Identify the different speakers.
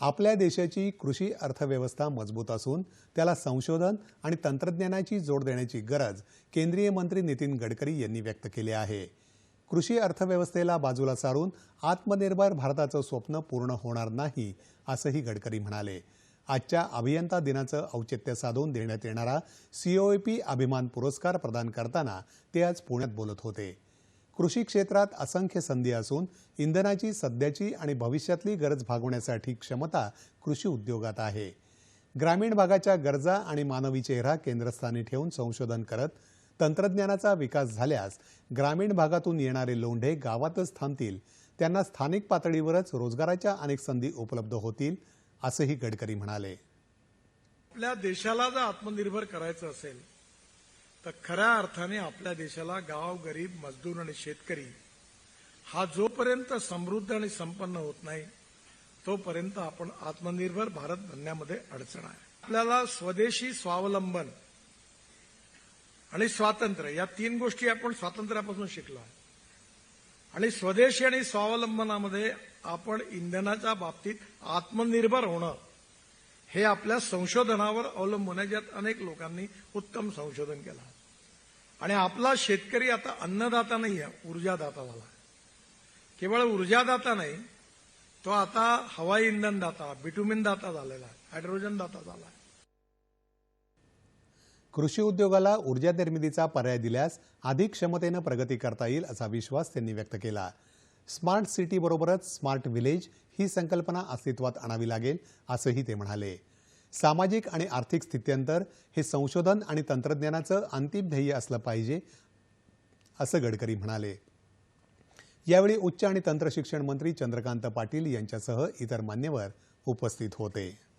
Speaker 1: आपल्या देशाची कृषी अर्थव्यवस्था मजबूत असून त्याला संशोधन आणि तंत्रज्ञानाची जोड देण्याची गरज केंद्रीय मंत्री नितीन गडकरी यांनी व्यक्त केली आहे. कृषी अर्थव्यवस्थेला बाजूला सारून आत्मनिर्भर भारताचं स्वप्न पूर्ण होणार नाही असंही गडकरी म्हणाले. आजच्या अभियंता दिनाचं औचित्य साधून देण्यात येणारा सीओएपी अभिमान पुरस्कार प्रदान करताना ते आज पुण्यात बोलत होते. कृषी क्षेत्रात असंख्य संधी असून इंधनाची सध्याची आणि भविष्यातली गरज भागवण्यासाठी क्षमता कृषी उद्योगात आहे. ग्रामीण भागाच्या गरजा आणि मानवी चेहरा केंद्रस्थानी ठेवून संशोधन करत तंत्रज्ञानाचा विकास झाल्यास ग्रामीण भागातून येणारे लोंढे गावातच थांबतील. त्यांना स्थानिक पातळीवरच रोजगाराच्या अनेक संधी उपलब्ध होतील असंही गडकरी म्हणाले.
Speaker 2: आपल्या देशाला जर आत्मनिर्भर करायचं असेल तर खऱ्या अर्थाने आपल्या देशाला गाव गरीब मजदूर आणि शेतकरी हा जोपर्यंत समृद्ध आणि संपन्न होत नाही तोपर्यंत आपण आत्मनिर्भर भारत बनण्यामध्ये अडचण आहे. आपल्याला स्वदेशी स्वावलंबन आणि स्वातंत्र्य या तीन गोष्टी आपण स्वातंत्र्यापासून शिकलो आहे. आणि स्वदेशी आणि स्वावलंबनामध्ये आपण इंधनाच्या बाबतीत आत्मनिर्भर होणं हे आपल्या संशोधनावर अवलंबून आहे ज्यात अनेक लोकांनी उत्तम संशोधन केलं. आणि आपला शेतकरी आता अन्नदाता नाही आहे ऊर्जादाता झाला. केवळ ऊर्जादाता नाही तो आता हवाई इंधन दाता बिटुमिन दाता झालेला आहे हायड्रोजन दाता झाला आहे.
Speaker 1: कृषी उद्योगाला ऊर्जा निर्मितीचा पर्याय दिल्यास अधिक क्षमतेनं प्रगती करता येईल असा विश्वास त्यांनी व्यक्त केला. स्मार्ट सिटीबरोबरच स्मार्ट विलेज ही संकल्पना अस्तित्वात आणावी लागेल असंही ते म्हणाले. सामाजिक आणि आर्थिक स्थित्यंतर हे संशोधन आणि तंत्रज्ञानाचं अंतिम ध्येय असलं पाहिजे असं गडकरी म्हणाले. यावेळी उच्च आणि तंत्रशिक्षण मंत्री चंद्रकांत पाटील यांच्यासह इतर मान्यवर उपस्थित होते.